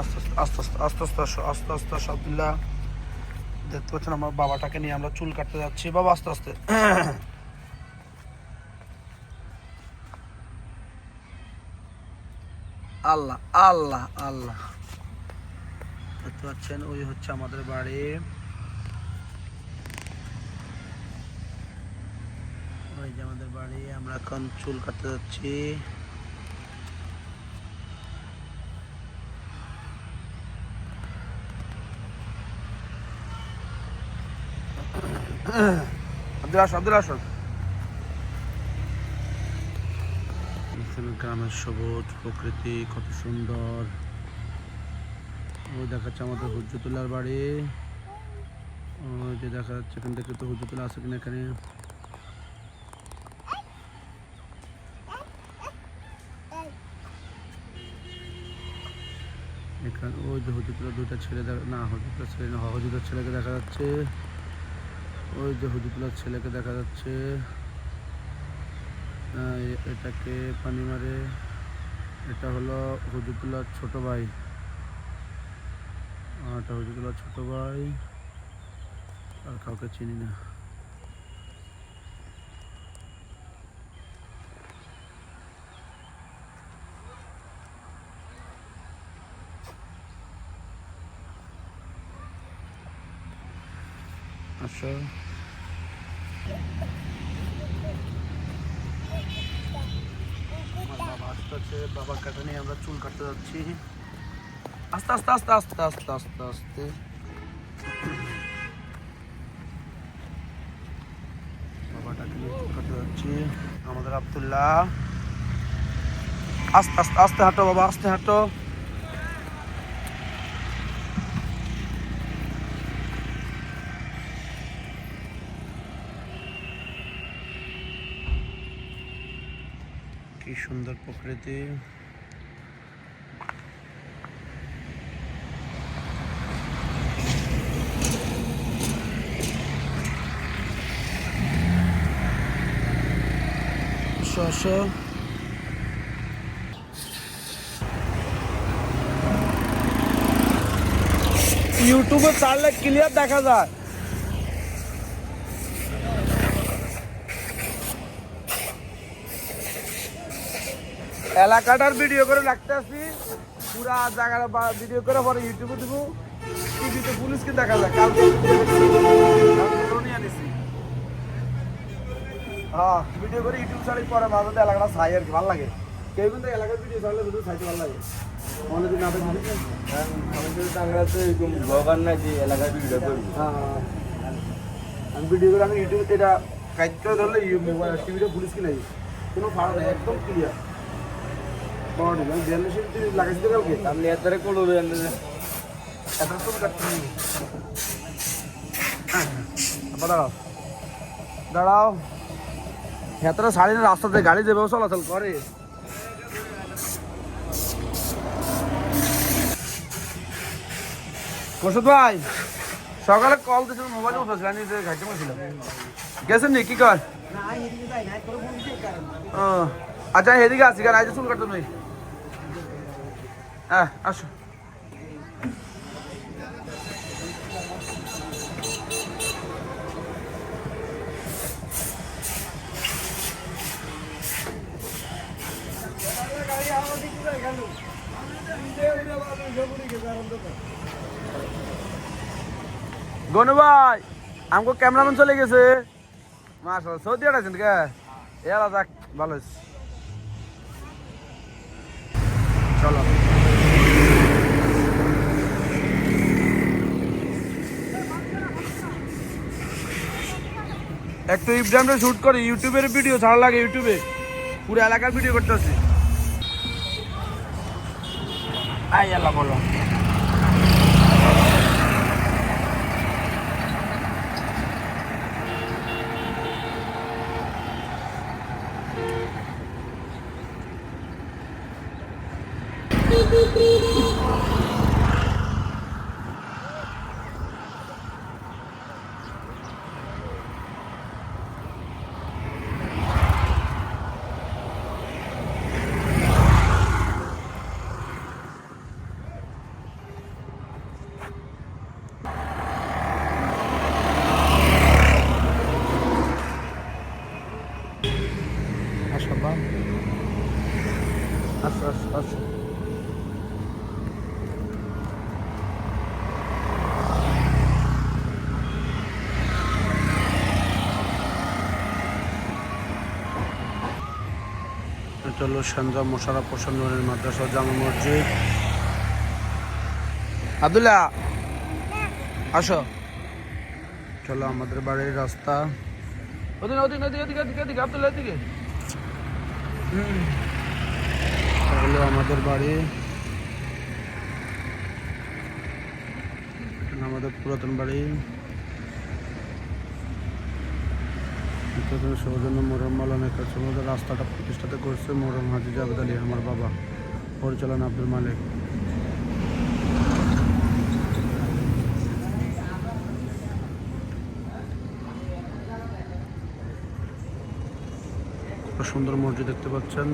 আস্তে আস্তে আস্তে আস্তে আস্তে আস্তে দেখতে পাচ্ছেন আমার বাবাটাকে নিয়ে আমরা চুল কাটতে যাচ্ছি। বাবা, আস্তে আস্তে। আল্লাহ আল্লাহ আল্লাহ। দেখতে পাচ্ছেন, ওই হচ্ছে আমাদের বাড়ি। ওই যে আমাদের বাড়ি, আমরা এখন চুল কাটতে যাচ্ছি। আব্দুল গ্রামের সবুজ প্রকৃতি, কত সুন্দর। ওই দেখাচ্ছে আমাদের হুজ্জতুল্লার বাড়ি। ওই যে দেখা যাচ্ছে এখান থেকে তো হুজ্জতুল্লাহ আছে কিনা এখানে। এখানে ওই যে হুজুতুল্লাহ দুইটা ছেলে না হুজুতুল্লাহ ছেলে না হুজুতুল্লাহ ছেলেকে দেখা যাচ্ছে। ওই যে হুজুতুল্লাহ ছেলেকে দেখা যাচ্ছে। এটাকে পানি মারে। এটা হলো হুজুতুল্লাহ ছোট ভাই। এটা হুজুতুল্লাহ ছোট ভাই। আর কাউকে চিনি না। আসো নিয়ে আমরা চুল যাচ্ছি। আস্তে আস্তে আস্তে আস্তে আস্তে আস্তে আস্তে। আমাদের আবদুল্লাহ। আস্তে আস্তে আস্তে হাঁটো বাবা, আস্তে হাঁটো কি সুন্দর প্রকৃতি। আসো আসো ইউটিউবে চাললে ক্লিয়ার দেখা যায়। এলাকাটার ভিডিও করে রাখতে আসি পুরা জায়গার ভিডিও করে পরে ইউটিউবে দিব। টিভিতে পুলিশকে দেখা যায়। কালকে হ্যাঁ ভিডিও করে ইউটিউব ছাড়ি, পরে মাঝে এলাকাটা ছাই আর কি, ভালো লাগে। কেউ কিন্তু এলাকার ভিডিও ছাড়লে শুধু ছাইতে ভালো লাগে। অনেকদিন না যে এলাকায় ভিডিও হ্যাঁ আমি ভিডিও করে আমি ইউটিউবে এটা কাজ করে ধরলে মোবাইল টিভিতে পুলিশ কি নাই কোনো ফাড়া নেই, একদম ক্লিয়ার বড় আমি বিয়াল্লিশ ইঞ্চি লাগাইছি তো কালকে আপনি করবে এত কাটতে আবার দাঁড়াও। দাঁড়াও। হেতরা সাড়ে না রাস্তাতে গাড়ি যেভাবে চলাচল করে। কোশত ভাই সকালে কল দিয়েছিল মোবাইলে উঠেছিল আমি যে ঘাইতে মারছিলাম গেছেন নি? কি কর? আচ্ছা এদিকে আসি কারণ আজ চুল কাটতে নই। হ্যাঁ আসো। গনু ভাই আমাকে ক্যামেরাম্যান চলে গেছে। মাসাল সৌদি আছেন কে? এরা যাক ভালো হয়েছে। একটু তো ইব্রাহিমটা শ্যুট করে, ইউটিউবের ভিডিও ছাড়া লাগে ইউটিউবে। পুরো এলাকার ভিডিও করতেছি। আই আল্লাহ, বলো। এটা হলো সঞ্জা মোশারফ হোসেন মাদ্রাসা জামা মসজিদ। আব্দুল্লাহ, আসো। চলো আমাদের বাড়ির রাস্তা। ওদিন ওদিন ওদিকে ওদিকে ওদিকে ওদিকে, আব্দুল্লাহ ওদিকে হলো আমাদের বাড়ি। আমাদের পুরাতন বাড়ি। প্রথমে সৌজন্য মোরম মালানের কাছে রাস্তাটা প্রতিষ্ঠাতা করছে মোরম হাজি জাভেদ আলী, আমার বাবা। পরিচালনা আব্দুল মালিক। সুন্দর মসজিদ দেখতে পাচ্ছেন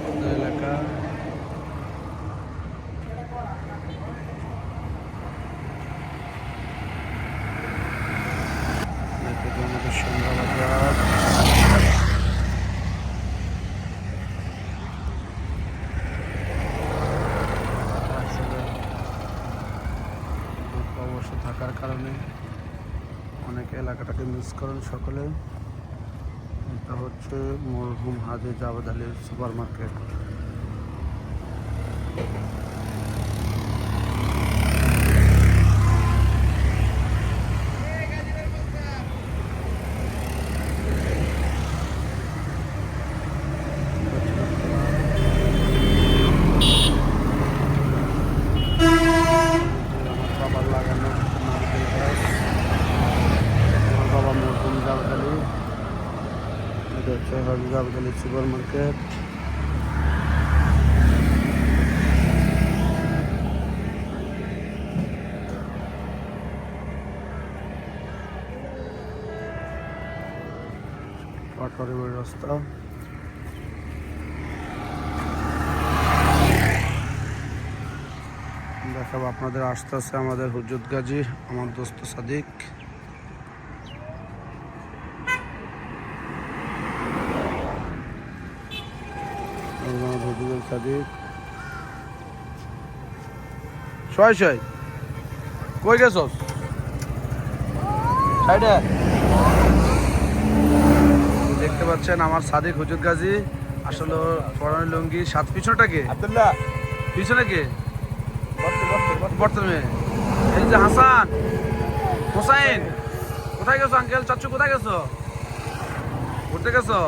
আমাদের এলাকা এটা তো আমাদের সন্ধ্যা বাজার আসলে দুঃখ অবশ্য থাকার কারণে অনেকে এলাকাটাকে মিস করেন সকলে। এটা হচ্ছে মরহুম হাজে জাবেদ আলীর সুপার মার্কেট আমার বাবার লাগানো নারকেল গাছ আমার বাবা মরহুম জাভেদ আলী এটা হচ্ছে হাজি জাভেদ আলী সুপার মার্কেট বাড়ির রাস্তা। দেখাবো আপনাদের আসতে আসতে আমাদের হুজুত গাজী আমার দোস্ত সাদিক এই যে আমার হুজুর সাদিক। ছয় ছয় কই গেছস? সাইডে। দেখতে পাচ্ছেন আমার সাদিক হুজুর গাজী আসলে ওর পরনের লুঙ্গি সাত পিছনটাকে আব্দুল্লাহ। পিছনে কে? বর্তমানে। এই যে হাসান। হোসাইন। কোথায় গেছো আঙ্কেল? চাচ্চু কোথায় গেছো? ঘুরতে গেছো?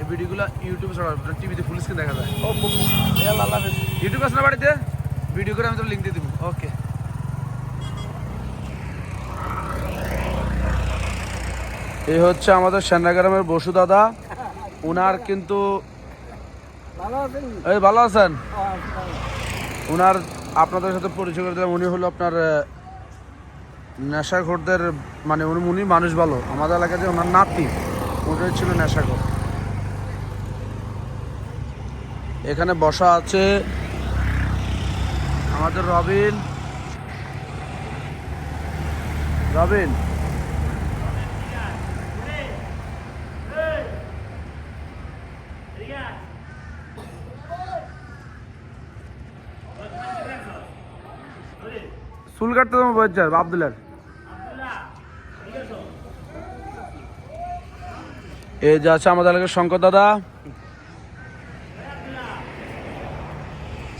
এই ভিডিওগুলো ইউটিউবে ছাড়া টিভিতে ফুল স্ক্রিন দেখা যায়। ও বুবু আল্লাহ হাফেজ ইউটিউব আছে না বাড়িতে? ভিডিও করে আমি তোর লিঙ্ক দিয়ে দিব। ওকে এই হচ্ছে আমাদের সেন্দ্রাগ্রামের বসু দাদা। উনার কিন্তু ভালো আছেন? এই ভালো আছেন? ওনার আপনাদের সাথে পরিচয় করে দিলাম। উনি হলো আপনার নেশাখোরদের মানে উনি উনি মানুষ ভালো। আমাদের এলাকাতে ওনার নাতি। উনি ছিল নেশাখোর। এখানে বসা আছে আমাদের রবিন। রবিন। চুল কাটতে তোমার বয়স যায় আবদুল্লার। এই যে আছে আমাদের এলাকার শঙ্কর দাদা।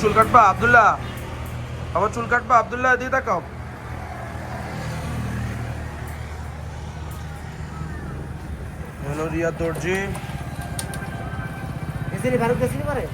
চুল কাটবা, আবদুল্লাহ? আবার চুল কাটবা, আবদুল্লাহ, দিয়ে তাকাও। হ্যালো রিয়া দর্জি ভারত নিয়ে পারে?